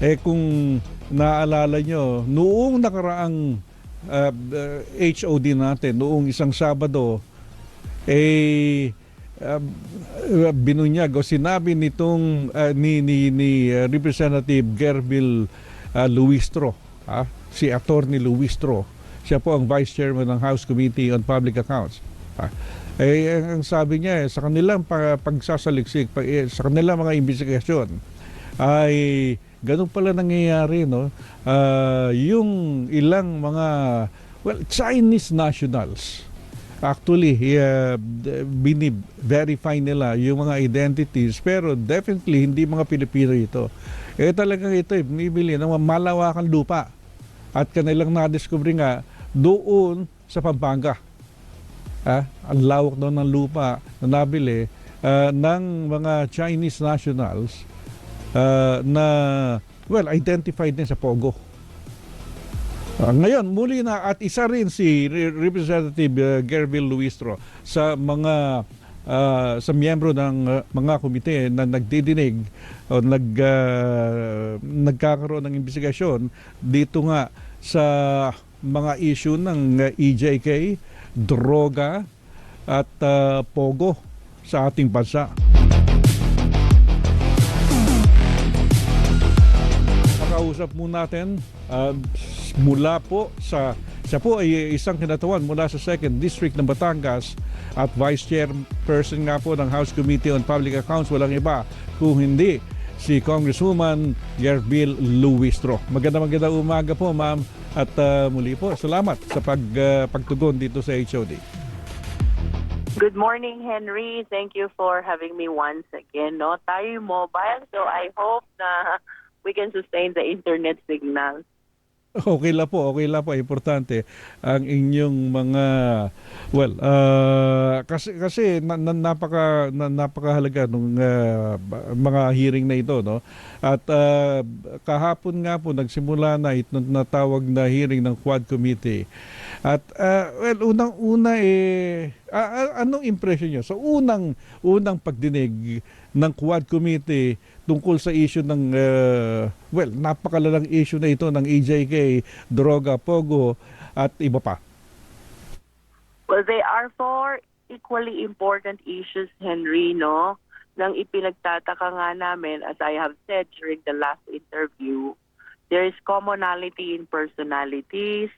Eh kung naalala nyo, noong nakaraang uh, uh, HOD natin, noong isang Sabado, eh uh, binunyag o sinabi nitong uh, ni ni ni Representative Gerbil uh, Luistro, ah, si Attorney Luistro. Siya po ang Vice Chairman ng House Committee on Public Accounts. Ah, eh, ang sabi niya, eh, sa kanilang pa- pagsasaliksik, pa- eh, sa kanilang mga investigasyon, ay ganun pala nangyayari, no? Ah, yung ilang mga, well, Chinese nationals, actually, uh, verify nila yung mga identities, pero definitely hindi mga Pilipino ito. Eh talagang ito, eh, bumibili ng mga malawakan lupa. At kanilang na-discover nga doon sa Pampanga. Ah, ang lawak doon ng lupa na nabili ah, ng mga Chinese nationals ah, na well identified din sa Pogo. Ah, ngayon, muli na at isa rin si Re- Representative uh, Gerville Luistro sa mga ah, sa miyembro ng ah, mga komite na nagdidinig o nag ah, nagkakaroon ng investigasyon dito nga sa mga issue ng EJK, droga at ah, pogo sa ating bansa. Makausap mo natin uh, mula po sa siya po ay isang kinatawan mula sa 2nd District ng Batangas at Vice Chairperson nga po ng House Committee on Public Accounts walang iba kung hindi si Congresswoman Gerbil Luistro. Maganda maganda umaga po ma'am at uh, muli po salamat sa pag, uh, pagtugon dito sa HOD. Good morning, Henry. Thank you for having me once again. No, tayo mobile, so I hope na we can sustain the internet signal. Okay lang po, okay lang po. Importante ang inyong mga well, uh, kasi kasi na, na, napaka na, napakahalaga nung uh, ba- mga hearing na ito, no? At uh, kahapon nga po nagsimula na ito natawag na hearing ng Quad Committee. At uh, well, unang-una eh a- anong impression niyo? So unang unang pagdinig ng Quad Committee tungkol sa issue ng uh, well, napakalalang issue na ito ng EJK, droga, pogo at iba pa. Well, they are four equally important issues, Henry, no? Nang ipinagtataka nga namin, as I have said during the last interview, there is commonality in personalities,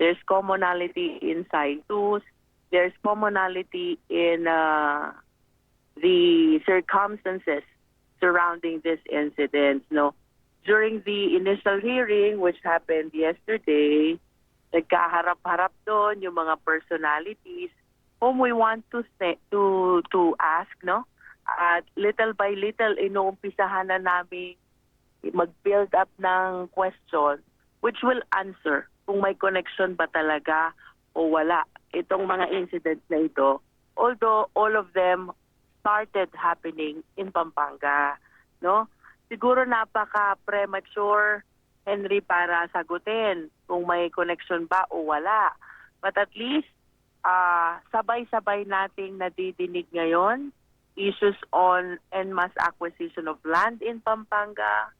there's commonality in situs, there's commonality in uh, the circumstances surrounding this incident. No, during the initial hearing, which happened yesterday, nagkaharap-harap doon yung mga personalities whom we want to say, to to ask, no? At little by little, inuumpisahan na namin mag-build up ng question which will answer kung may connection ba talaga o wala itong mga incidents na ito. Although all of them started happening in Pampanga, no? Siguro napaka premature Henry para sagutin kung may connection ba o wala. But at least ah sabay-sabay nating nadidinig ngayon issues on en masse acquisition of land in Pampanga,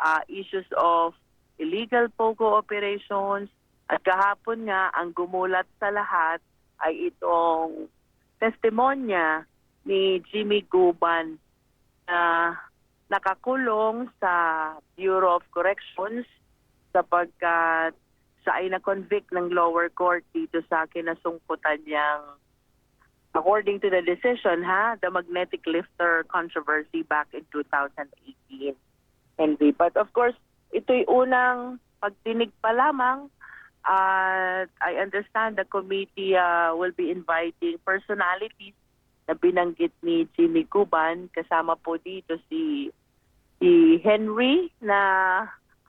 ah, issues of illegal POGO operations, at kahapon nga ang gumulat sa lahat ay itong testimonya ni Jimmy Guban na nakakulong sa Bureau of Corrections sapagkat siya ay na-convict ng lower court dito sa kinasungkutan niyang according to the decision ha the magnetic lifter controversy back in 2018 Henry but of course ito'y unang pagdinig pa lamang at I understand the committee uh, will be inviting personalities na binanggit ni Jimmy Cuban kasama po dito si si Henry na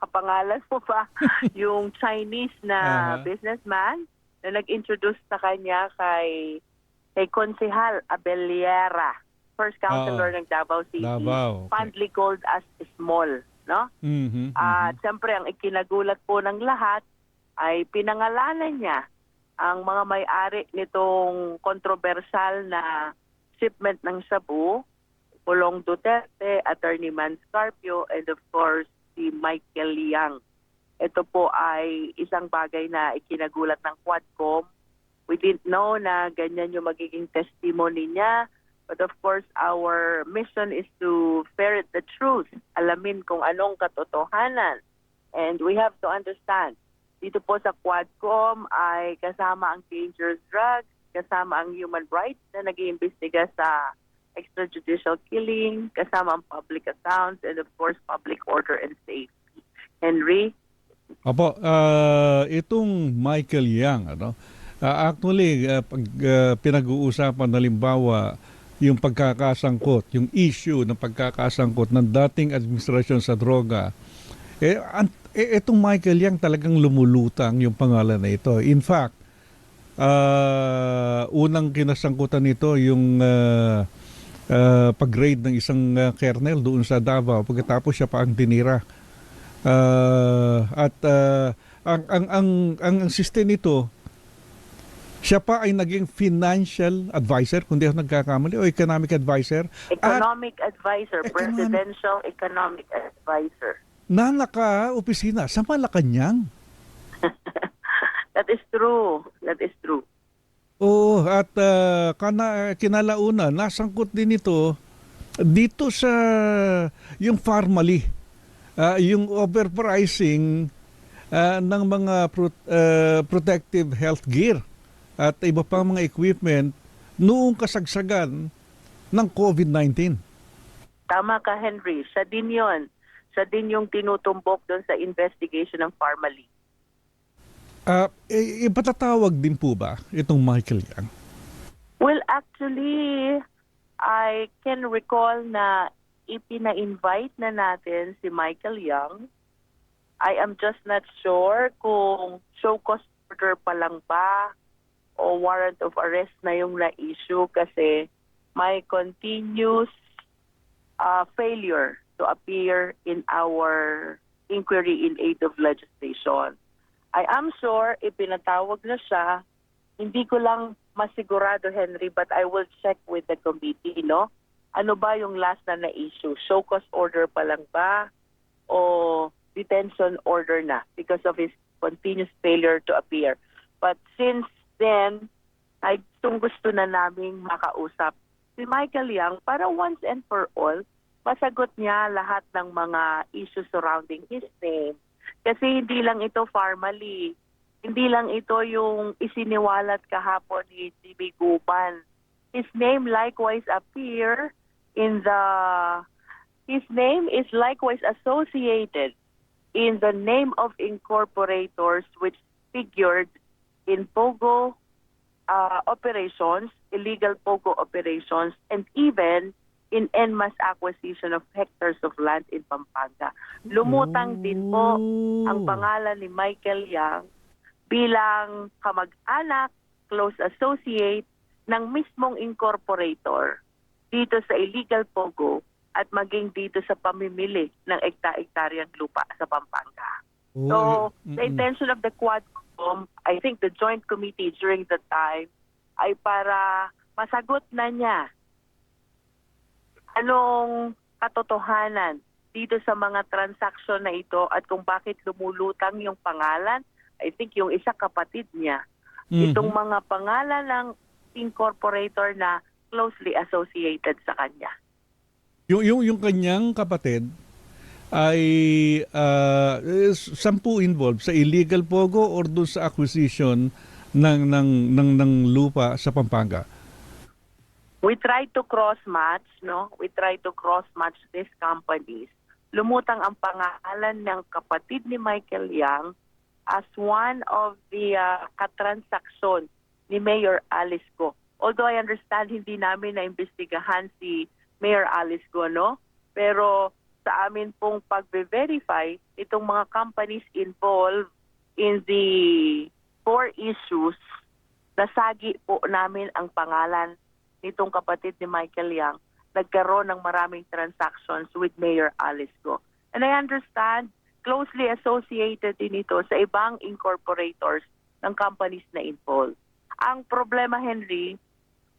kapangalan mo pa yung Chinese na Aha. businessman na nag-introduce sa kanya kay kay Konsehal Abeliera, first councilor Oo. ng Davao City, Davao, okay. fondly called as small, no? Mhm, At mhm. siyempre ang ikinagulat po ng lahat ay pinangalanan niya ang mga may-ari nitong kontrobersal na shipment ng Cebu, Pulong Duterte, Attorney Man Scarpio, and of course, si Michael Yang. Ito po ay isang bagay na ikinagulat ng Quadcom. We didn't know na ganyan yung magiging testimony niya. But of course, our mission is to ferret the truth, alamin kung anong katotohanan. And we have to understand, dito po sa Quadcom ay kasama ang dangerous drugs, kasama ang human rights na nag-iimbestiga sa extrajudicial killing, kasama ang public accounts, and of course, public order and safety. Henry? Opo, ah, itong Michael Yang, ano, ah, actually, ah, pag ah, pinag-uusapan halimbawa yung pagkakasangkot, yung issue ng pagkakasangkot ng dating administrasyon sa droga, eh, an- eh, itong Michael Yang talagang lumulutang yung pangalan na ito. In fact, ah, unang kinasangkutan nito yung ah, ah, pag-raid ng isang ah, kernel doon sa Davao pagkatapos siya pa ang dinira. Ah, at ah, ang ang ang ang ang system nito siya pa ay naging financial advisor, kung di ako nagkakamali, o economic advisor, at Economic advisor, Economic- presidential economic advisor. na naka-opisina sa Malacanang. That is true. That is true. Oo, at ah, kana, kinalauna, nasangkot din ito dito sa yung Farmally, ah, yung overpricing ah, ng mga pro- ah, protective health gear at iba pang mga equipment noong kasagsagan ng COVID-19. Tama ka, Henry. Siya din yun. Siya din yung tinutumbok doon sa investigation ng Pharmaly. Ah, eh, ipatatawag din po ba itong Michael Yang? Well, actually, I can recall na ipina-invite na natin si Michael Young. I am just not sure kung show cause order pa lang ba o warrant of arrest na yung na-issue kasi may continuous uh, failure to appear in our inquiry in aid of legislation. I am sure ipinatawag na siya hindi ko lang masigurado, Henry, but I will check with the committee, no? Ano ba yung last na na-issue? Show cause order pa lang ba? O detention order na because of his continuous failure to appear? But since then, ay gustong gusto na naming makausap si Michael Yang para once and for all, masagot niya lahat ng mga issues surrounding his name. Kasi hindi lang ito formally, hindi lang ito yung isiniwalat kahapon ni Jimmy Guban. His name likewise appear in the his name is likewise associated in the name of incorporators which figured in POGO uh, operations, illegal POGO operations, and even in NMAS acquisition of hectares of land in Pampanga. Lumutang din po ang pangalan ni Michael Yang bilang kamag-anak, close associate ng mismong incorporator dito sa illegal POGO at maging dito sa pamimili ng ekta-ektaryang lupa sa Pampanga. So, Oo, the intention of the Quadcom, I think the joint committee during the time ay para masagot na niya anong katotohanan dito sa mga transaksyon na ito at kung bakit lumulutang yung pangalan. I think yung isa kapatid niya. Mhm. Itong mga pangalan ng incorporator na closely associated sa kanya. Yung, yung, yung kanyang kapatid ay eh, sampu involved sa illegal pogo or doon sa acquisition ng ng ng, ng lupa sa Pampanga. We try to cross-match, no? We try to cross-match these companies. Lumutang ang pangalan ng kapatid ni Michael Yang as one of the uh, katransaksyon ni Mayor Alice Go. Although I understand hindi namin na-imbestigahan si Mayor Alice Go, no? Pero sa amin pong pag-verify, itong mga companies involved in the four issues, nasagi po namin ang pangalan nitong kapatid ni Michael Yang, nagkaroon ng maraming transactions with Mayor Alice Go. And I understand, closely associated din ito sa ibang incorporators ng companies na involved. Ang problema, Henry,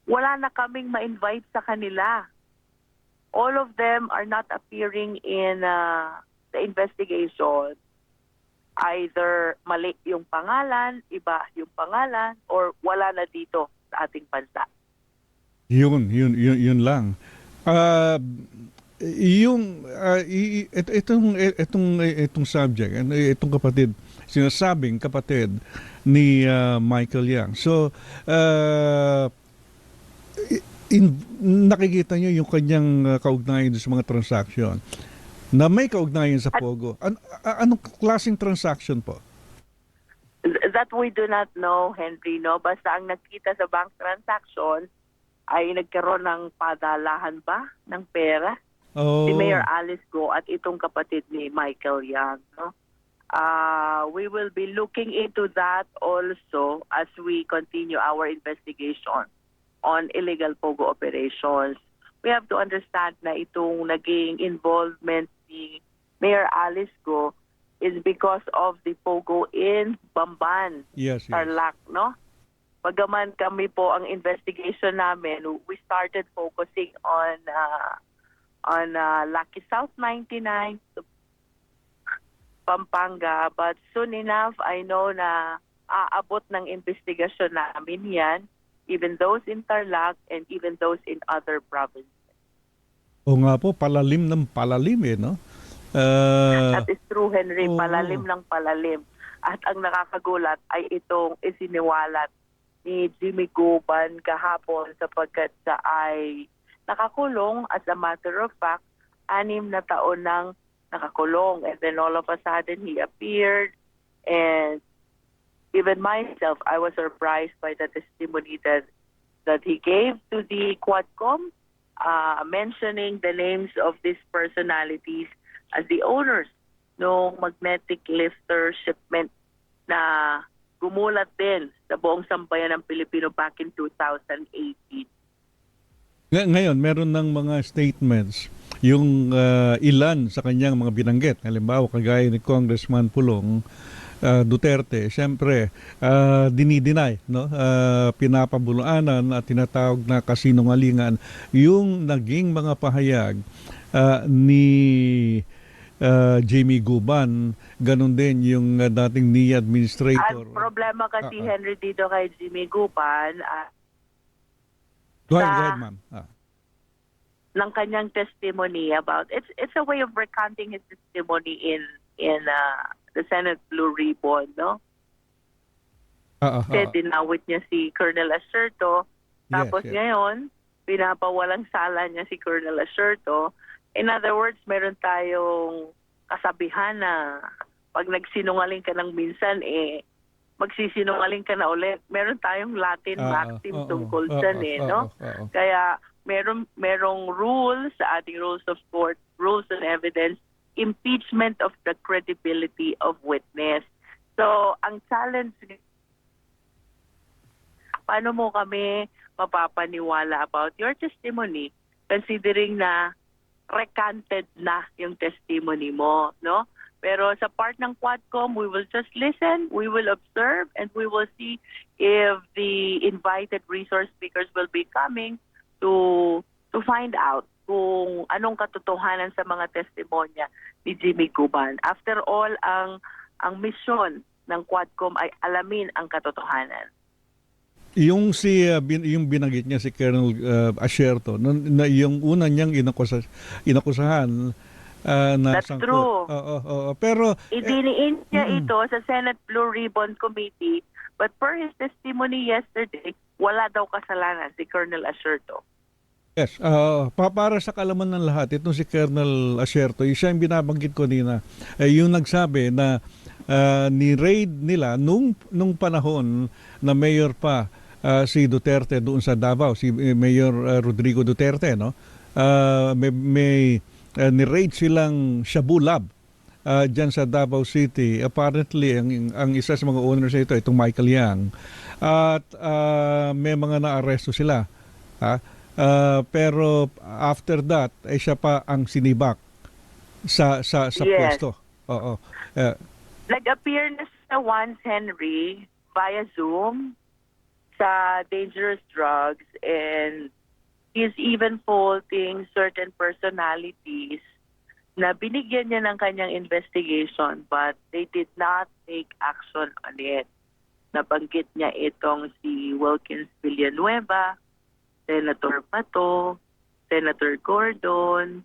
wala na kaming ma-invite sa kanila. All of them are not appearing in uh, the investigation, either mali yung pangalan, iba yung pangalan, or wala na dito sa ating bansa. Yun, yun, yun, yun lang. Ah, yung ah, i- et- itong itong itong subject, ano, itong kapatid, sinasabing kapatid ni ah, Michael Yang. So, ah, i- in, nakikita niyo yung kanyang ah, kaugnayan sa mga transaction na may kaugnayan sa Pogo. An- anong klaseng transaction po? Th- That we do not know, Henry, no? Basta ang nakita sa bank transaction ay nagkaroon ng padalahan ba ng pera Oh, si Mayor Alice Go at itong kapatid ni Michael Yang. No? Uh, we will be looking into that also as we continue our investigation on illegal POGO operations. We have to understand na itong naging involvement ni Mayor Alice Go is because of the POGO in Bamban. yes, yes. Tarlac, no? Bagaman kami po ang investigation namin, we started focusing on uh, on uh, Lucky South 99 to Pampanga, but soon enough I know na aabot ng investigasyon namin 'yan, even those in Tarlac and even those in other provinces. O nga po, palalim ng palalim eh, no? Ah, That is true, Henry. Oo. Palalim ng palalim. At ang nakakagulat ay itong isiniwalat ni Jimmy Guban kahapon sapagkat siya ay nakakulong as a matter of fact, anim na taon nang nakakulong. And then all of a sudden he appeared and even myself, I was surprised by the testimony that that he gave to the Quadcom, uh, mentioning the names of these personalities as the owners ng magnetic lifter shipment na gumulat din sa buong sambayan ng Pilipino back in 2018. Ngay- Ngayon, meron ng mga statements yung ah, ilan sa kanyang mga binanggit. Halimbawa, kagaya ni Congressman Pulong ah, Duterte, siyempre, uh, dinideny, no? Ah, pinapabuluanan at tinatawag na kasinungalingan yung naging mga pahayag ah, ni ah, Jamie Guban, ganun din yung ah, dating NIA At administrator. problema kasi Ah, ah. Henry dito kay Jimmy Gupan ah, Go ahead, go ahead, ma'am. Ah. ng kanyang testimony about it's it's a way of recanting his testimony in in uh, the Senate Blue Ribbon, no? Ah, ah, Kasi dinawit niya si Colonel Acerto. Tapos Yes, yes. ngayon, pinapawalang sala niya si Colonel Acerto. In other words, meron tayong kasabihan na pag nagsinungaling ka ng minsan, eh, magsisinungaling ka na ulit. Meron tayong Latin ah, maxim oo, tungkol oo, dyan oo, eh, no? oo. Kaya meron merong rules sa ating rules of court, rules and evidence, impeachment of the credibility of witness. So, ang challenge paano mo kami mapapaniwala about your testimony considering na recanted na yung testimony mo, no? Pero sa part ng Quadcom, we will just listen, we will observe, and we will see if the invited resource speakers will be coming to to find out kung anong katotohanan sa mga testimonya ni Jimmy Guban. After all, ang ang mission ng Quadcom ay alamin ang katotohanan. Yung si uh, bin, yung binanggit niya si Colonel uh, Asierto, no, na yung una niyang inakusa, inakusahan uh, na That's sangkot. true. Oo, oo, oo. Pero Idiniin niya Mm. ito sa Senate Blue Ribbon Committee but per his testimony yesterday, wala daw kasalanan si Colonel Asherto. yes, uh, pa, para sa kalaman ng lahat, itong si Colonel Asierto, yung siya yung binabanggit ko nina, eh, yung nagsabi na uh, ni-raid nila nung nung panahon na mayor pa uh, si Duterte doon sa Davao, si eh, Mayor uh, Rodrigo Duterte, no? Uh, may may uh, ni-raid silang Shabu Lab uh, dyan sa Davao City. Apparently, ang, ang isa sa mga owners nito, itong Michael Yang, at uh, may mga naaresto sila. Ha? Uh, pero after that, ay siya pa ang sinibak sa sa sa Yes. pwesto. Oo. Uh, Nag-appear na sa once Henry via Zoom sa dangerous drugs and he's even faulting certain personalities na binigyan niya ng kanyang investigation but they did not take action on it. Nabanggit niya itong si Wilkins Villanueva, Senator Pato, Senator Gordon,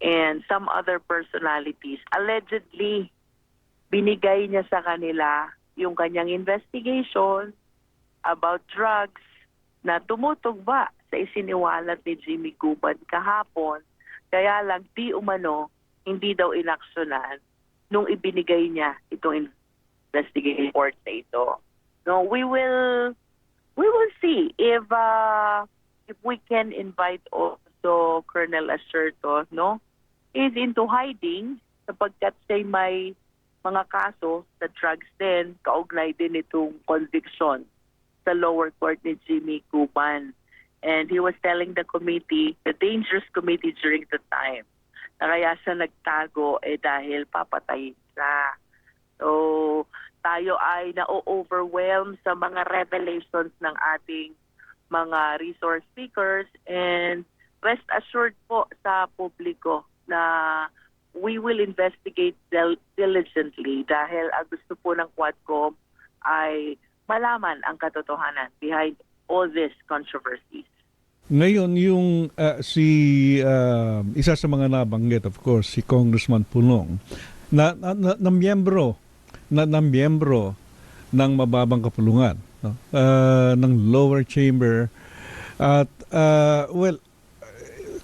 and some other personalities. Allegedly, binigay niya sa kanila yung kanyang investigation about drugs na tumutugba sa isiniwalat ni Jimmy Guban kahapon. Kaya lang di umano, hindi daw inaksyonan nung ibinigay niya itong investigation report na ito. No, we will we will see if uh, if we can invite also Colonel Acerto, no? Is into hiding sapagkat siya may mga kaso sa drugs din, kaugnay din itong conviction sa lower court ni Jimmy Cuban. And he was telling the committee, the dangerous committee during the time, na kaya siya nagtago eh dahil papatayin siya. So, tayo ay na-overwhelm sa mga revelations ng ating mga resource speakers and rest assured po sa publiko na we will investigate dil- diligently dahil ang gusto po ng Quadcom ay malaman ang katotohanan behind all these controversies. Ngayon, yung ah, si ah, isa sa mga nabanggit, of course, si Congressman Punong, na, na, na, na miyembro, na, na miyembro ng mababang kapulungan, no? Ah, ng lower chamber. At, ah, well,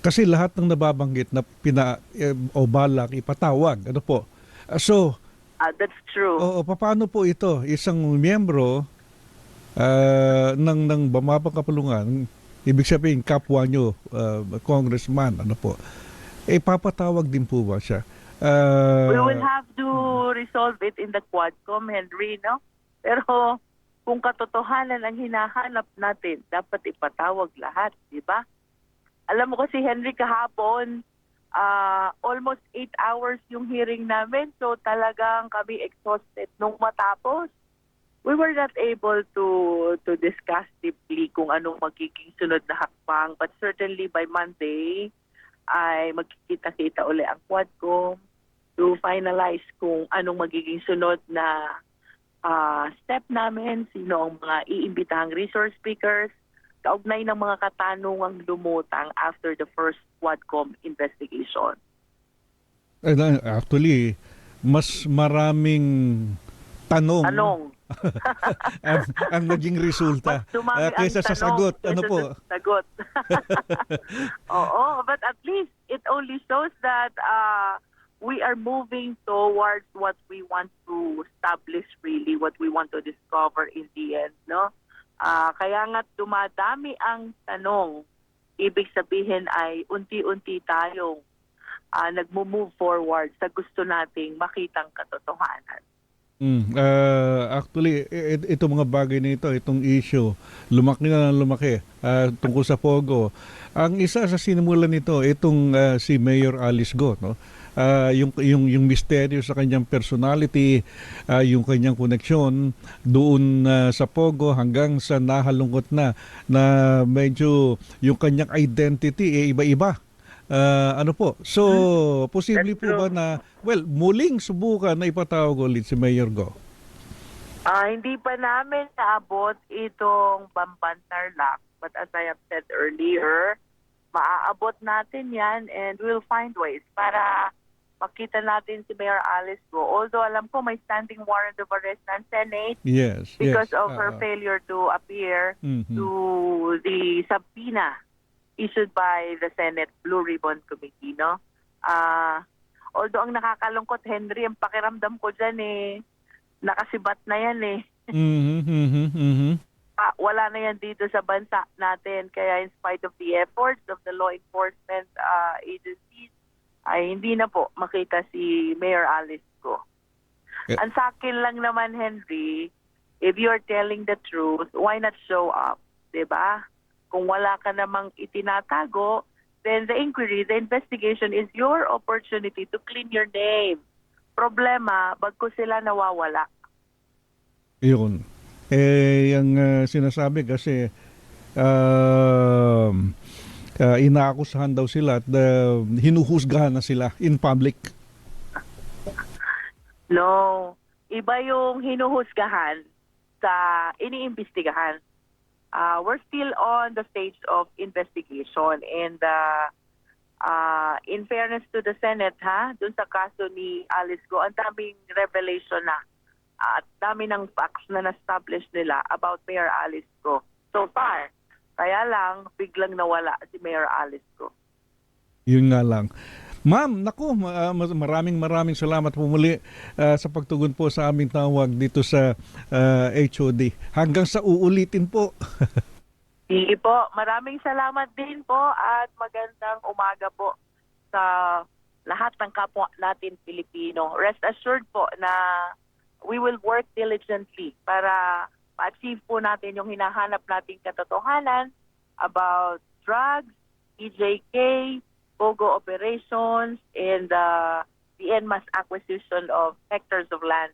kasi lahat ng nababanggit na pina, eh, o balak ipatawag, ano po. So, Ah, that's true. Oo, paano po ito? Isang miyembro ah, ng ng Bamabang Kapulungan, ibig sabihin kapwa nyo, ah, congressman, ano po, eh papatawag din po ba siya? Ah, We will have to resolve it in the Quadcom, Henry, no? Pero kung katotohanan ang hinahanap natin, dapat ipatawag lahat, di ba? Alam mo kasi, Henry, kahapon, ah, almost eight hours yung hearing namin. So talagang kami exhausted nung matapos. We were not able to to discuss deeply kung anong magiging sunod na hakbang. But certainly by Monday, ay magkikita-kita uli ang Quadcom to finalize kung anong magiging sunod na ah, step namin, sino ang mga iimbitahang resource speakers, kaugnay ng mga katanungang lumutang after the first Quadcom investigation. eh, na- actually, mas maraming tanong Tanong. ang, ang naging resulta ah, kaysa ang sa sagot. Ano po? sa sagot. Oo, but at least it only shows that uh, we are moving towards what we want to establish really, what we want to discover in the end, no? Ah, kaya nga dumadami ang tanong. Ibig sabihin ay unti-unti tayong ah, nagmo-move forward sa gusto nating makitang katotohanan. Mm, ah, actually, i- i- itong mga bagay na ito, itong issue, lumaki na ng lumaki ah, tungkol sa Pogo. Ang isa sa sinimulan nito, itong ah, si Mayor Alice Go, no? Ah, yung yung yung misteryo sa kanyang personality, ah, yung kanyang koneksyon doon ah, sa Pogo hanggang sa nahalungkot na na medyo yung kanyang identity eh iba-iba. Ah, ano po? So, posible That's po ba na well, muling subukan na ipatawag ulit si Mayor Go? Ah, hindi pa namin naabot itong Bamban Tarlac. But as I have said earlier, maaabot natin yan and we'll find ways para makita natin si Mayor Alice Go. Although alam ko may standing warrant of arrest ng Senate Yes. because yes. of her Ah, failure to appear mhm. to the subpoena issued by the Senate Blue Ribbon Committee, no? Ah, although ang nakakalungkot, Henry, ang pakiramdam ko dyan eh, nakasibat na yan eh. Mhm, mhm, mhm. Ah, wala na yan dito sa bansa natin. Kaya in spite of the efforts of the law enforcement ah, agencies, ay hindi na po makita si Mayor Alice ko. Eh- Ang sa akin lang naman, Henry, if you're telling the truth, why not show up? ba? Kung wala ka namang itinatago, then the inquiry, the investigation is your opportunity to clean your name. Problema, bagko sila nawawala. Yun. Eh, yung ah, sinasabi kasi um, uh, inaakusahan daw sila at uh, hinuhusgahan na sila in public. No, iba yung hinuhusgahan sa iniimbestigahan. Uh, we're still on the stage of investigation and uh, uh, in fairness to the Senate, ha, dun sa kaso ni Alice Go, ang daming revelation na at dami ng facts na na-establish nila about Mayor Alice Go. So far, kaya lang biglang nawala si Mayor Alice Go. Yun nga lang. Ma'am, naku, ma- maraming maraming salamat po muli uh, sa pagtugon po sa aming tawag dito sa uh, HOD. Hanggang sa uulitin po. Sige po, maraming salamat din po at magandang umaga po sa lahat ng kapwa natin Pilipino. Rest assured po na we will work diligently para ma-achieve po natin yung hinahanap nating katotohanan about drugs, EJK, POGO operations, and uh, the en masse acquisition of hectares of land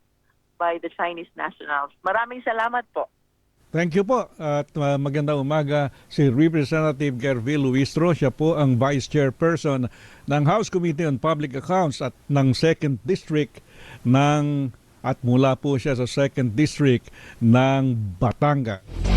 by the Chinese nationals. Maraming salamat po. Thank you po at uh, magandang umaga si Representative Gervil Luistro. Siya po ang Vice Chairperson ng House Committee on Public Accounts at ng 2nd District ng at mula po siya sa 2nd District ng Batangas.